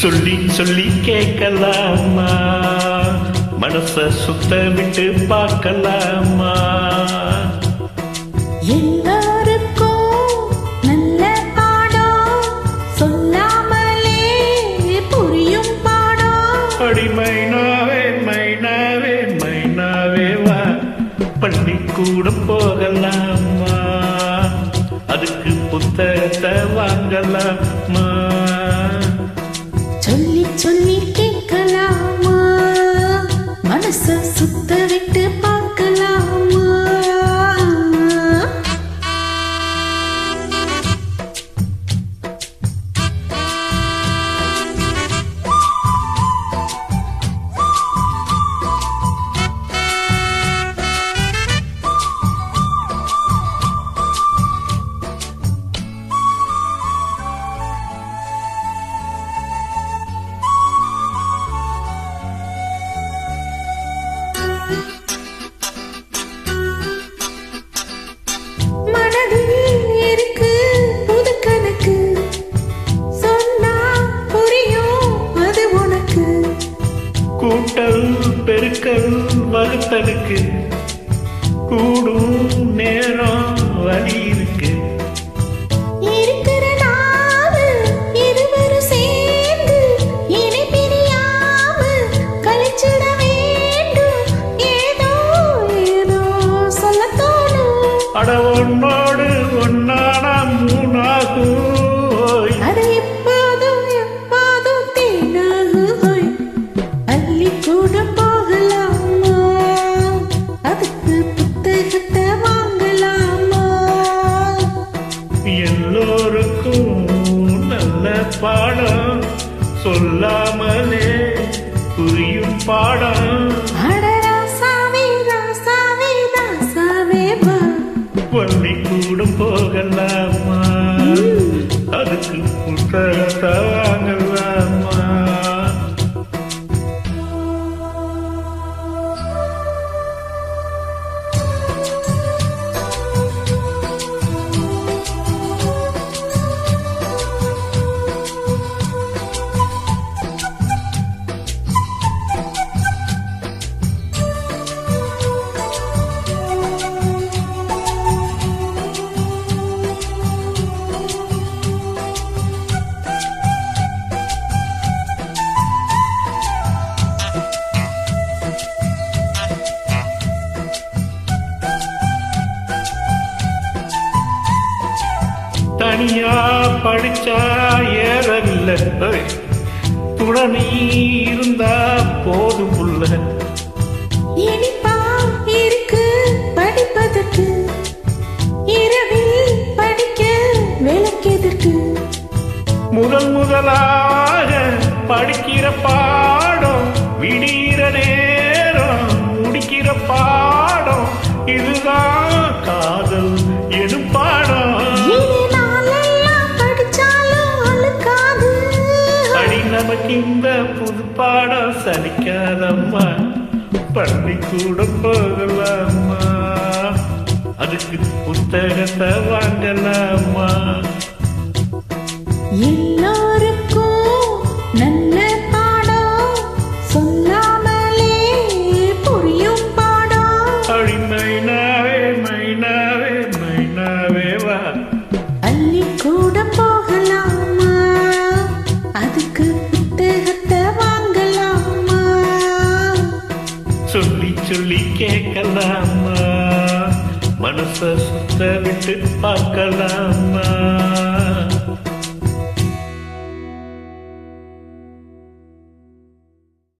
சொல்லி சொல்லி கேட்கலாமா? மனச சுத்த விட்டு பார்க்கலாமா? பள்ளிக்கூடம் போகலாமா? அதுக்கு புத்தகத்தை வாங்கலாமா? சொல்லி கேட்கலாமா மனச சுத்த விட்டு கூடும் நேரம் வழி இருக்கு. இருக்கிற நாவு இருவரும் சொல்லாமலே புரியும் பாடம். அட ராசாவே ராசாவே ராசாவே வா பள்ளிக்கூடம் போகலாமா? அதுக்கு புத்தகத்தை தனியா படிச்சா ஏறவில்லை. துணை இருந்தா போதும் புள்ள இனிப்பா இருக்கு படிப்பதற்கு. இரவில் படிக்க விளக்கெதற்கு. முதல் முதலாக படிக்கிற பாடம் விடிகிற நேரம் முடிக்கிற பாடம் இதுதான் புது பாடம் சலிக்காதம்மா. பள்ளிக்கூடம் போகலாமா அதுக்கு புத்தகத்தை வாங்கலாம் சத்தத்தை விட்டு பார்க்கலாமா?